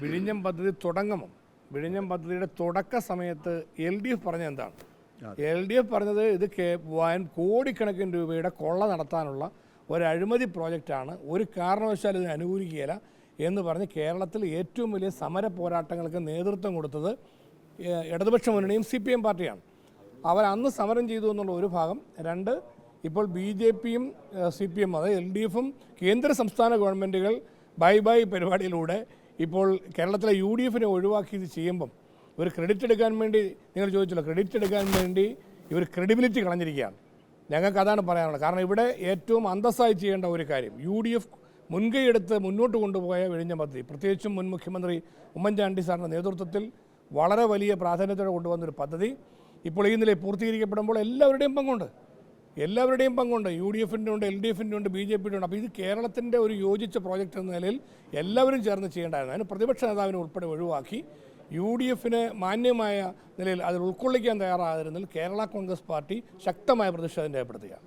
വിഴിഞ്ഞം പദ്ധതി തുടങ്ങുമോ വിഴിഞ്ഞം പദ്ധതിയുടെ തുടക്ക സമയത്ത് എൽ ഡി എഫ് പറഞ്ഞ എന്താണ്? എൽ ഡി എഫ് പറഞ്ഞത് ഇത് കേ- വൻ കോടിക്കണക്കിന് രൂപയുടെ കൊള്ള നടത്താനുള്ള ഒരു അഴിമതി പ്രോജക്റ്റാണ്. ഒരു കാരണവശാലും ഇതിനെ അനുകൂലിക്കുകയില്ല എന്ന് പറഞ്ഞ് കേരളത്തിൽ ഏറ്റവും വലിയ സമര പോരാട്ടങ്ങൾക്ക് നേതൃത്വം കൊടുത്തത് ഇടതുപക്ഷ മുന്നണിയും സി പി എം പാർട്ടിയാണ്. അവർ അന്ന് സമരം ചെയ്തു എന്നുള്ള ഒരു ഭാഗം. രണ്ട് ഇപ്പോൾ ബി ജെ പിയും സി പി എം അതായത് എൽ ഡി എഫും കേന്ദ്ര സംസ്ഥാന ഗവൺമെന്റുകൾ ബൈ ബൈ പരിപാടിയിലൂടെ ഇപ്പോൾ കേരളത്തിലെ യു ഡി എഫിനെ ഒഴിവാക്കി ഇത് ചെയ്യുമ്പം ഇവർ ക്രെഡിറ്റ് എടുക്കാൻ വേണ്ടി നിങ്ങൾ ചോദിച്ചല്ലോ ക്രെഡിറ്റ് എടുക്കാൻ വേണ്ടി ഇവർ ക്രെഡിബിലിറ്റി കളഞ്ഞിരിക്കുകയാണ്. ഞങ്ങൾക്ക് അതാണ് പറയാനുള്ളത്. കാരണം ഇവിടെ ഏറ്റവും അന്തസ്സായി ചെയ്യേണ്ട ഒരു കാര്യം യു ഡി എഫ് മുൻകൈയെടുത്ത് മുന്നോട്ട് കൊണ്ടുപോയ വിഴിഞ്ഞ പദ്ധതി പ്രത്യേകിച്ചും മുൻ മുഖ്യമന്ത്രി ഉമ്മൻചാണ്ടി സാറിന്റെ നേതൃത്വത്തിൽ വളരെ വലിയ പ്രാധാന്യത്തോടെ കൊണ്ടുവന്നൊരു പദ്ധതി. ഇപ്പോൾ ഈ നിലയിൽ പൂർത്തീകരിക്കപ്പെടുമ്പോൾ എല്ലാവരുടെയും പങ്കുണ്ട്. എല്ലാവരുടെയും പങ്കുണ്ട്. യു ഡി എഫിന്റെ ഉണ്ട് എൽ ഡി എഫിന്റെ ഉണ്ട് ബി ജെ പിയുടെ ഉണ്ട്. അപ്പോൾ ഇത് കേരളത്തിന്റെ ഒരു യോജിച്ച പ്രോജക്റ്റ് എന്ന നിലയിൽ എല്ലാവരും ചേർന്ന് ചെയ്യേണ്ടതായിരുന്നു അതിന് പ്രതിപക്ഷ നേതാവിനെ ഉൾപ്പെടെ ഒഴിവാക്കി യു ഡി എഫിന് മാന്യമായ നിലയിൽ അതിൽ ഉൾക്കൊള്ളിക്കാൻ തയ്യാറാകുന്നതിൽ കേരള കോൺഗ്രസ് പാർട്ടി ശക്തമായ പ്രതിഷേധം രേഖപ്പെടുത്തുകയാണ്.